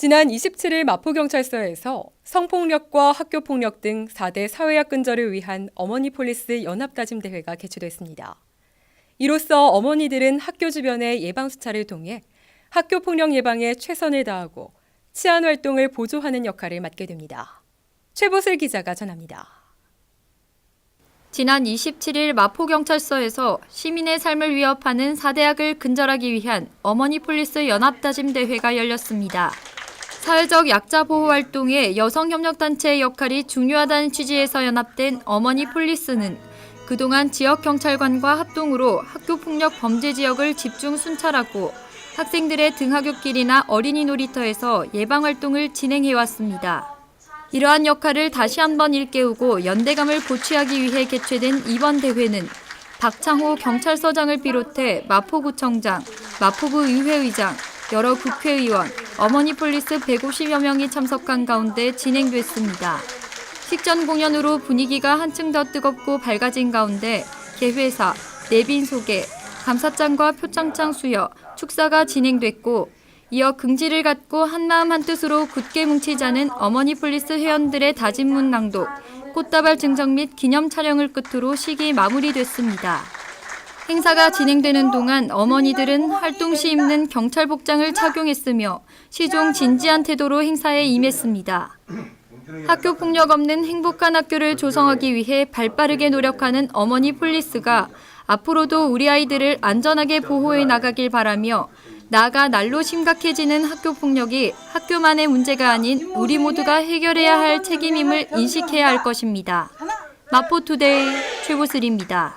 지난 27일 마포경찰서에서 성폭력과 학교폭력 등 4대 사회학 근절을 위한 어머니 폴리스 연합다짐 대회가 개최됐습니다. 이로써 어머니들은 학교 주변의 예방수차를 통해 학교폭력 예방에 최선을 다하고 치안 활동을 보조하는 역할을 맡게 됩니다. 최보슬 기자가 전합니다. 지난 27일 마포경찰서에서 시민의 삶을 위협하는 사대학을 근절하기 위한 어머니 폴리스 연합다짐 대회가 열렸습니다. 사회적 약자 보호 활동에 여성 협력단체의 역할이 중요하다는 취지에서 연합된 어머니 폴리스는 그동안 지역 경찰관과 합동으로 학교 폭력 범죄 지역을 집중 순찰하고 학생들의 등하굣길이나 어린이 놀이터에서 예방 활동을 진행해 왔습니다. 이러한 역할을 다시 한번 일깨우고 연대감을 고취하기 위해 개최된 이번 대회는 박창호 경찰서장을 비롯해 마포구청장, 마포구 의회의장, 여러 국회의원, 어머니 폴리스 150여 명이 참석한 가운데 진행됐습니다. 식전 공연으로 분위기가 한층 더 뜨겁고 밝아진 가운데 개회사, 내빈 소개, 감사장과 표창장 수여, 축사가 진행됐고 이어 긍지를 갖고 한마음 한뜻으로 굳게 뭉치자는 어머니 폴리스 회원들의 다짐문 낭독, 꽃다발 증정 및 기념 촬영을 끝으로 시기 마무리됐습니다. 행사가 진행되는 동안 어머니들은 활동 시 입는 경찰 복장을 착용했으며 시종 진지한 태도로 행사에 임했습니다. 학교 폭력 없는 행복한 학교를 조성하기 위해 발빠르게 노력하는 어머니 폴리스가 앞으로도 우리 아이들을 안전하게 보호해 나가길 바라며 나아가 날로 심각해지는 학교 폭력이 학교만의 문제가 아닌 우리 모두가 해결해야 할 책임임을 인식해야 할 것입니다. 마포투데이 최보슬입니다.